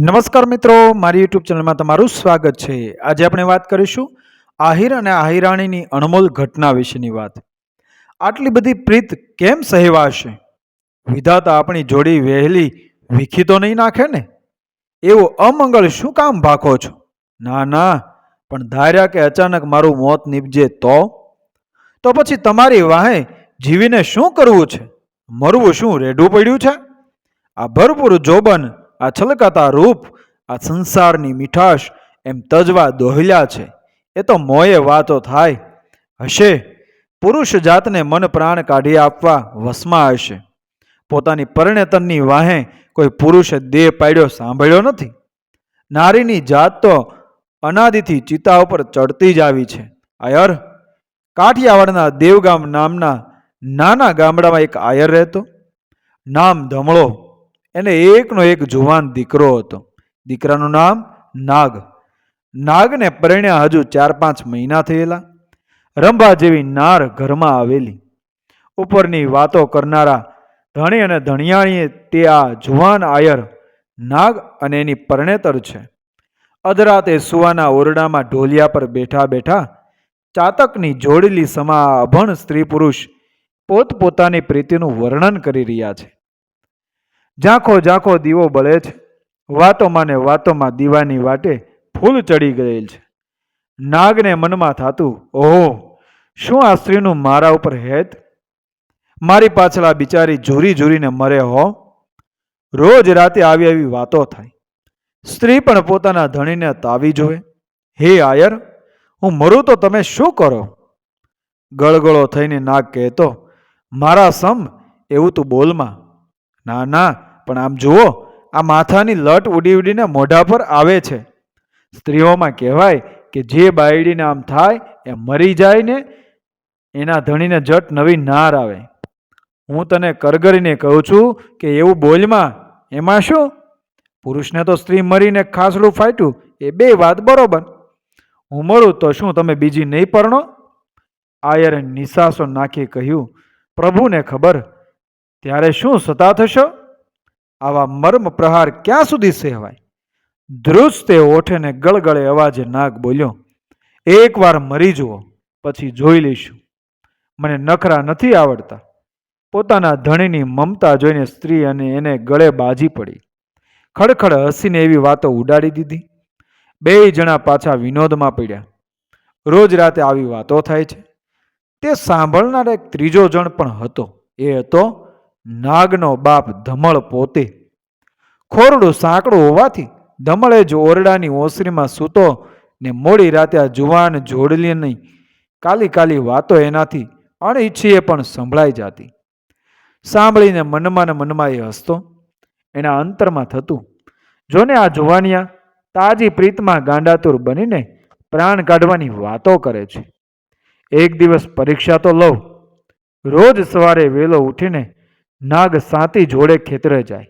નમસ્કાર મિત્રો, મારી યુટ્યુબ ચેનલમાં તમારું સ્વાગત છે. આજે આપણે વાત કરીશું આહિર અને આહિરાણીની અણમોલ ઘટના વિશેની વાત. આટલી બધી પ્રીત કેમ સહેવાશે વિધાતા આપણી જોડી વહેલી વીખી તો નહીં નાખે ને? એવો અમંગળ શું કામ ભાખો છો? ના ના, પણ ધાર્યા કે અચાનક મારું મોત નીપજે તો? તો પછી તમારી વાહે જીવીને શું કરવું છે? મરવું શું, રેડું પડ્યું છે? આ ભરપૂર જોબન આ છલકાતા રૂપ, આ સંસારની મીઠાશ એમ તજવા દોહલ્યા છે. એ તો મોયે વાતો થાય. હશે. પુરુષ જાતને મન પ્રાણ કાઢી આપવા વસમાં હશે. પોતાની પરણેતનની વાહે કોઈ પુરુષે દેહ પાડ્યો સાંભળ્યો નથી. નારીની જાત તો અનાદિથી ચિતા ઉપર ચડતી જ આવી છે. આયર, કાઠિયાવાડના દેવગામ નામના નાના ગામડામાં એક આયર રહેતો. નામ ધમળો. એને એકનો એક જુવાન દીકરો હતો. દીકરાનું નામ નાગ. નાગને પરણ્યા હજુ ચાર પાંચ મહિના થયેલા. રંભા જેવી નાર ઘરમાં આવેલી. ઉપરની વાતો કરનારા ધણી અને ધણિયાણીએ તે આ જુવાન આયર નાગ અને એની પરણેતર છે. અધરાતે સુવાના ઓરડામાં ઢોલિયા પર બેઠા બેઠા ચાતકની જોડેલી સમા અભણ સ્ત્રી પુરુષ પોતપોતાની પ્રીતિનું વર્ણન કરી રહ્યા છે. ઝાંખો ઝાંખો દીવો બળે છે. વાતોમાં ને વાતોમાં દીવાની વાટે ફૂલ ચડી ગયેલ છે. નાગને મનમાં થાતું, ઓહો, શું આ સ્ત્રીનું મારા ઉપર હેત? મારી પાછળ આ બિચારી ઝૂરી ઝૂરીને મરે હો. રોજ રાતે આવી આવી વાતો થાય. સ્ત્રી પણ પોતાના ધણીને તાવી જોવે. હે આયર, હું મરું તો તમે શું કરો? ગળગળો થઈને નાગ કહેતો, મારા સમ, એવું તું બોલમાં. ના ના, પણ આમ જુઓ, આ માથાની લટ ઉડી ઉડીને મોઢા પર આવે છે. સ્ત્રીઓમાં કહેવાય કે જે બાયડીને આમ થાય, એ મરી જાય ને એના ધણીને જટ નવી નાર આવે. હું તને કરગરીને કહું છું કે એવું બોલમાં, એમાં શું? પુરુષને તો સ્ત્રી મરીને ખાસડું ફાટ્યું, એ બે વાત બરોબર. હું મળું તો શું તમે બીજી નહીં પરણો? આયરે નિશાસો નાખી કહ્યું, પ્રભુને ખબર ત્યારે શું સતા થશો? આવા મર્મ પ્રહાર ક્યાં સુધી સહેવાય? ધ્રુજ તે ઓઠેને ગળગળે અવાજે નાગ બોલ્યો, એકવાર મરી જુઓ, પછી જોઈ લઈશું. મને નખરા નથી આવડતા. પોતાના ધણીની મમતા જોઈને સ્ત્રી અને એને ગળે બાજી પડી. ખડખડ હસીને એવી વાતો ઉડાડી દીધી. બે જણા પાછા વિનોદમાં પડ્યા. રોજ રાતે આવી વાતો થાય છે. તે સાંભળનાર એક ત્રીજો જણ પણ હતો. એ હતો નાગનો બાપ ધમળ પોતે. ખોરડું સાંકડું હોવાથી ધમળે જ ઓરડાની ઓસરીમાં સૂતો ને મોડી રાતે આ જુવાન જોડલીની કાલી કાલી વાતો એનાથી અણઈચ્છીએ પણ સંભળાઈ જાતી. સાંભળીને મનમાં ને મનમાં એ હસતો. એના અંતરમાં થતું, જોને આ જુવાનિયા તાજી પ્રીતમાં ગાંડાતુર બનીને પ્રાણ કાઢવાની વાતો કરે છે. એક દિવસ પરીક્ષા તો લઉં. રોજ સવારે વહેલો ઉઠીને નાગ સાતી જોડે ખેતરે જાય.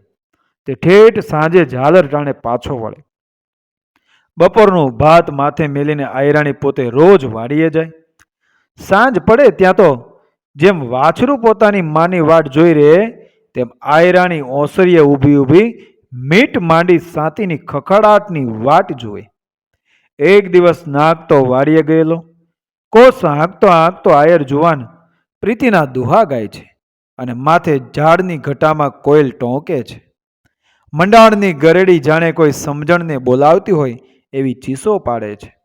તે ઠેઠ સાંજે ઝાલર ટાણે પાછો વળે. બપોરનું ભાત માથે મેલીને આયરાણી પોતે રોજ વાડીએ જાય. સાંજ પડે ત્યાં તો જેમ વાછરું પોતાની માની વાટ જોઈ રહે, તેમ આયરાણી ઓસરીએ ઊભી ઊભી મીટ માંડી સાતીની ખખડાટની વાટ જોવે. એક દિવસ નાગ તો વાડીએ ગયેલો. કોસ હાંકતો હાંકતો આયર જુવાન પ્રીતિના દુહા ગાય છે. અને માથે ઝાડની ઘટામાં કોયલ ટોંકે છે. મંડાણની ગરેડી જાણે કોઈ સમજણને બોલાવતી હોય એવી ચીસો પાડે છે.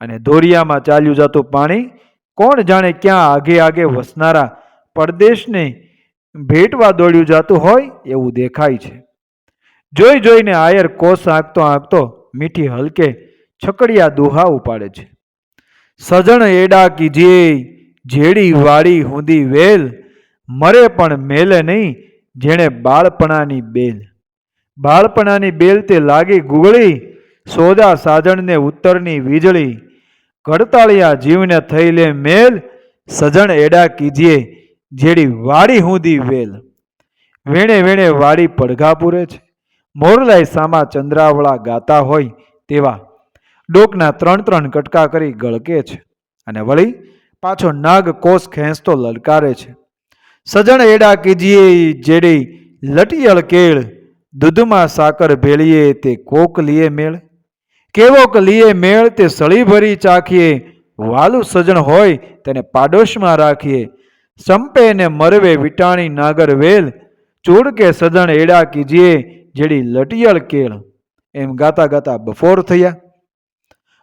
અને દોરિયામાં ચાલ્યું જતું પાણી કોણ જાણે ક્યાં આગે આગે વસનારા પરદેશને ભેટવા દોડ્યું જતું હોય એવું દેખાય છે. જોઈ જોઈને આયર કોસ આંકતો આંકતો મીઠી હલકે છકડિયા દુહા ઉપાડે છે. સજણ એડા કીજે જેડી વાડી હુંદી વેલ મરે પણ મેલે નહીં, જેણે બાળપણાની બેલ. બાળપણાની બેલ તે લાગી ગુગળી, સોદા સાજણને ઉત્તરની વીજળી. કડતાળિયા જીવને થઈ મેલ, સજણ એડા કીજીએ જેડી વાડી હુંદી વેલ. વેણે વેણે વાડી પડઘા પૂરે છે. મોરલાય સામા ચંદ્રાવળા ગાતા હોય તેવા. ડોકના ત્રણ ત્રણ કટકા કરી ગળકે છે. અને વળી પાછો નાગ કોષ ખેંચતો લલકારે છે. સજણ એડા કીજીએ જેડી લટિયળ કેળ, દૂધમાં સાકર ભેળીએ તે કોક લીએ મેળ. કેવોક લીએ મેળ તે સળી ભરી ચાખીએ, વાલું સજણ હોય તેને પાડોશમાં રાખીએ. સંપે ને મરવે વિટાણી નાગર વેલ, ચૂડ કે સજણ એડા કીજીએ જેડી લટિયળ કેળ. એમ ગાતા ગાતા બફોર થયા.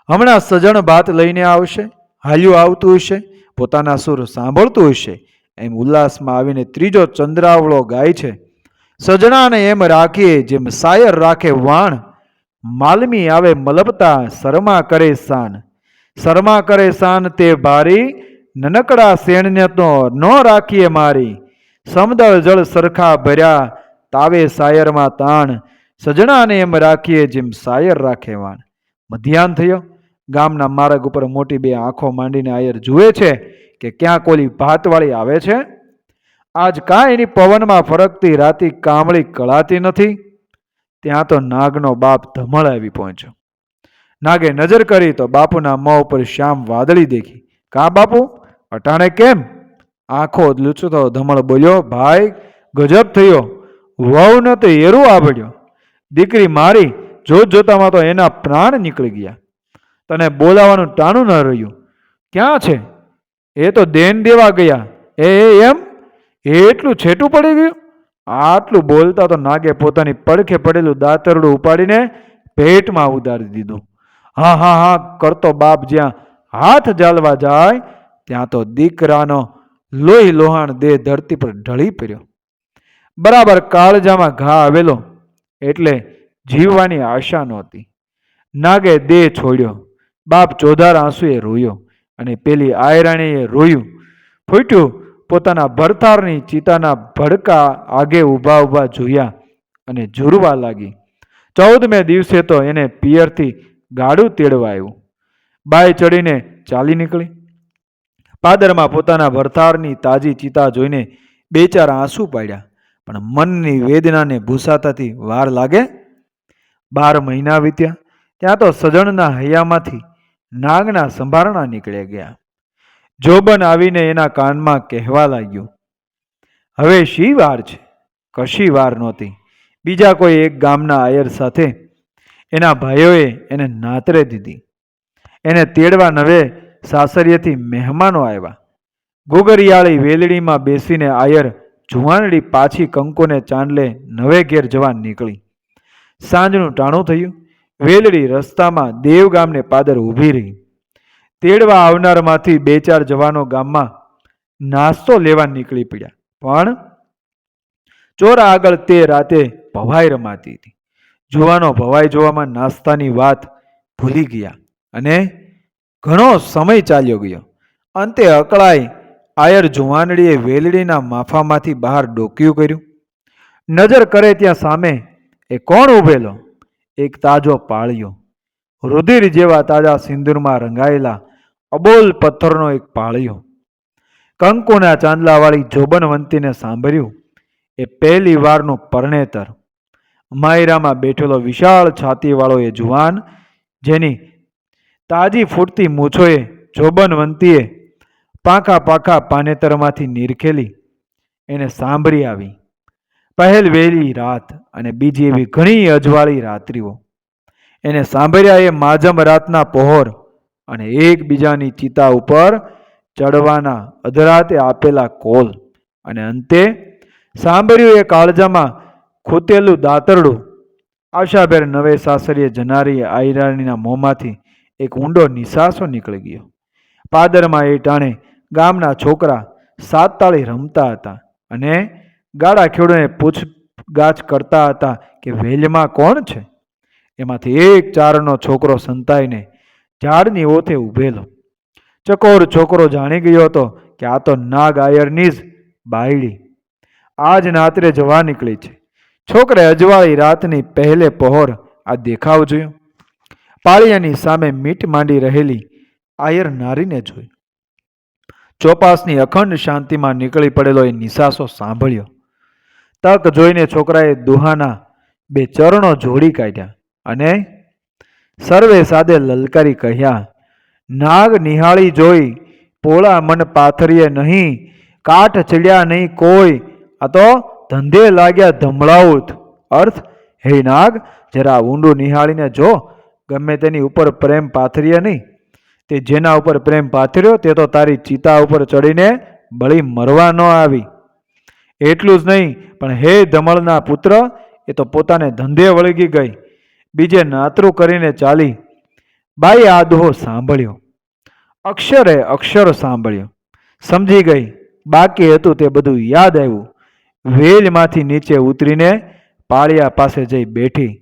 હમણાં સજણ ભાત લઈને આવશે, હાલ્યું આવતું હશે, પોતાના સુર સાંભળતું હશે. એમ ઉલ્લાસમાં આવીને ત્રીજો ચંદ્રાવળો ગાય છે. સજણાને એમ રાખીએ જેમ સાયર રાખે વાણ, માલમી આવે મલબતા શરમા કરે શાન શરમા કરે શાન તે ભારી નનકડા શેણને તો ન રાખીએ મારી. સમદળ જળ સરખા ભર્યા, તાવે સાયરમાં તાણ. સજણાને એમ રાખીએ, જેમ સાયર રાખે વાણ. મધ્યાહન થયો. ગામના માર્ગ ઉપર મોટી બે આંખો માંડીને આયર જુએ છે. કે ક્યાં કોલી ભાતવાળી આવે છે? આજ કાંઈ એની પવનમાં ફરકતી રાતી કામળી કળાતી નથી. ત્યાં તો નાગનો બાપ ધમળ આવી પહોંચ્યો. નાગે નજર કરી તો બાપુના મોં ઉપર શ્યામ વાદળી દેખી. કા બાપુ? અટાણે કેમ? આંખો લૂછતો ધમળ બોલ્યો, ભાઈ, ગજબ થયો. વહુ ન તો એરું આવડ્યો દીકરી મારી જોત જોતામાં તો એના પ્રાણ નીકળી ગયા. તને બોલાવાનું ટાણું ન રહ્યું. ક્યાં છે? એ તો દેન દેવા ગયા. એ એમ? એટલું છેટું પડી ગયું? આટલું બોલતા તો નાગે પોતાની પડખે પડેલું દાતરડું ઉપાડીને પેટમાં ઉતારી દીધું. હા હા હા, કરતો બાપ જ્યાં હાથ જાલવા જાય, ત્યાં તો દીકરાનો લોહી લોહાણ દેહ ધરતી પર ઢળી પડ્યો. બરાબર કાળજામાં ઘા આવેલો, એટલે જીવવાની આશા નહોતી. નાગે દેહ છોડ્યો. બાપ ચોધાર આંસુએ રોયો. અને પેલી આયરાણીએ રોયું. ફૂટ્યું, પોતાના ભરતારની ચિતાના ભડકા આગે ઊભા ઊભા જોયા અને ઝૂરવા લાગી. ચૌદમે દિવસે તો એને પિયરથી ગાડું તેડવા આવ્યું. બાય ચડીને ચાલી નીકળી. પાદરમાં પોતાના ભરતારની તાજી ચિતા જોઈને બે ચાર આંસુ પાડ્યા. પણ મનની વેદનાને ભૂસાતાથી વાર લાગે? બાર મહિના વીત્યા. ત્યાં તો સજણના હૈયામાંથી નાગના સંભારણા નીકળ્યા ગયા. જોબન આવીને એના કાનમાં કહેવા લાગ્યું, હવે શી વાર છે? કશી વાર નહોતી. બીજા કોઈ એક ગામના આયર સાથે એના ભાઈઓએ એને નાતરે દીધી. એને તેડવા નવે સાસરિયેથી મહેમાનો આવ્યા. ગોગરિયાળી વેલડીમાં બેસીને આયર જુવાનડી પાછી કંકોને ચાંદલે નવે ઘેર જવા નીકળી. સાંજનું ટાણું થયું. વેલડી રસ્તામાં દેવ ગામને પાદર ઊભી રહી. તેડવા આવનારમાંથી બે ચાર જવાનો ગામમાં નાસ્તો લેવા નીકળી પડ્યા. પણ ચોરા આગળ તે રાતે ભવાઈ રમાતી હતી. જુવાનો ભવાઈ જોવામાં નાસ્તાની વાત ભૂલી ગયા અને ઘણો સમય ચાલ્યો ગયો. અંતે અકળાઈ આયર જુવાનડીએ વેલડીના માફામાંથી બહાર ડોક્યું કર્યું. નજર કરે ત્યાં સામે, એ કોણ ઊભેલો? એક તાજો પાળિયો. રુધિર જેવા તાજા સિંદૂરમાં રંગાયેલા અબોલ પથ્થરનો એક પાળિયો. કંકુના ચાંદલાવાળી જોબનવંતીને સાંભળ્યું. એ પહેલી વારનું પરણેતર. માયરામાં બેઠેલો વિશાળ છાતીવાળો એ જુવાન, જેની તાજી ફૂટતી મૂછોએ જોબનવંતીએ પાકા પાકા પાનેતરમાંથી નીરખેલી, એને સાંભળી આવી. પહેલ વહેલી રાત અને બીજી એવી ઘણી અજવાળી રાત્રિઓ. એને સાંભળ્યા એ માજમ રાતના પહોર અને એકબીજાની ચિતા ઉપર ચડવાના અધરાતે આપેલા કોલ. અને અંતે સાંભળ્યું એ કાળજામાં ખૂતેલું દાતરડું. આશાભેર નવે સાસરીએ જનારી આયરાણીના મોંમાંથી એક ઊંડો નિશાસો નીકળી ગયો. પાદરમાં એ ટાણે ગામના છોકરા સાત તાળી રમતા હતા અને ગાળા ખેડૂને પૂછગાછ કરતા હતા કે વેલમાં કોણ છે? એમાંથી એક ચારનો છોકરો સંતાઈને ઝાડની ઓથે ઊભેલો ચકોર છોકરો જાણી ગયો હતો કે આ તો નાગ આયરની જ બાયડી. આજ નાત્રે જવા નીકળી છે. છોકરે અજવાળી રાતની પહેલે પહોર આ દેખાવ જોયો. પાળિયાની સામે મીટ માંડી રહેલી આયર નારીને જોઈ ચોપાસની અખંડ શાંતિમાં નીકળી પડેલો એ નિશાસો સાંભળ્યો. તક જોઈને છોકરાએ દુહાના બે ચરણો જોડી કાઢ્યા અને સર્વે સાદે લલકારી કહ્યા, નાગ નિહાળી જોઈ, પોળા મન પાથરીએ નહીં કાઠ ચડ્યા નહીં કોઈ, આ તો ધંધે લાગ્યા ધમળાઉત અર્થ, હે નાગ, જરા ઊંડું નિહાળીને જો, ગમે તેની ઉપર પ્રેમ પાથરીએ નહીં. તે જેના ઉપર પ્રેમ પાથર્યો, તે તો તારી ચિતા ઉપર ચડીને બળી મરવા ન આવી. એટલું જ નહીં, પણ હે ધમળના પુત્ર, એ તો પોતાને ધંધે વળગી ગઈ. બીજે નાતરું કરીને ચાલી. બાઈ આ દોહો સાંભળ્યો. અક્ષરે અક્ષર સાંભળ્યો. સમજી ગઈ. બાકી હતું તે બધું યાદ આવ્યું. વેલમાંથી નીચે ઉતરીને પાળિયા પાસે જઈ બેઠી.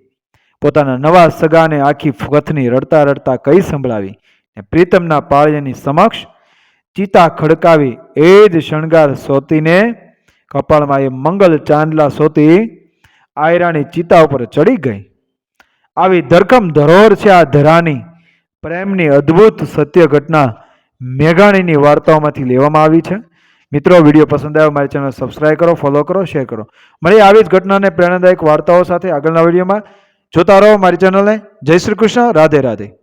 પોતાના નવા સગાને આખી કથની રડતા રડતા કઈ સંભળાવી? ને પ્રીતમના પાળિયાની સમક્ષ ચિતા ખડકાવી, એ જ શણગાર સોતીને કપાળમાં એ મંગલ ચાંદલા સોતી આયરાની ચિતા ઉપર ચડી ગઈ. આવી ધરખમ ધરોહર છે આ ધરાની. પ્રેમની અદ્ભુત સત્ય ઘટના મેઘાણીની વાર્તાઓમાંથી લેવામાં આવી છે. મિત્રો, વીડિયો પસંદ આવ્યો મારી ચેનલ સબસ્ક્રાઈબ કરો ફોલો કરો શેર કરો. મળી આવી જ ઘટનાને પ્રેરણાદાયક વાર્તાઓ સાથે આગળના વિડીયોમાં. જોતા રહો મારી ચેનલને. જય શ્રી કૃષ્ણ. રાધે રાધે.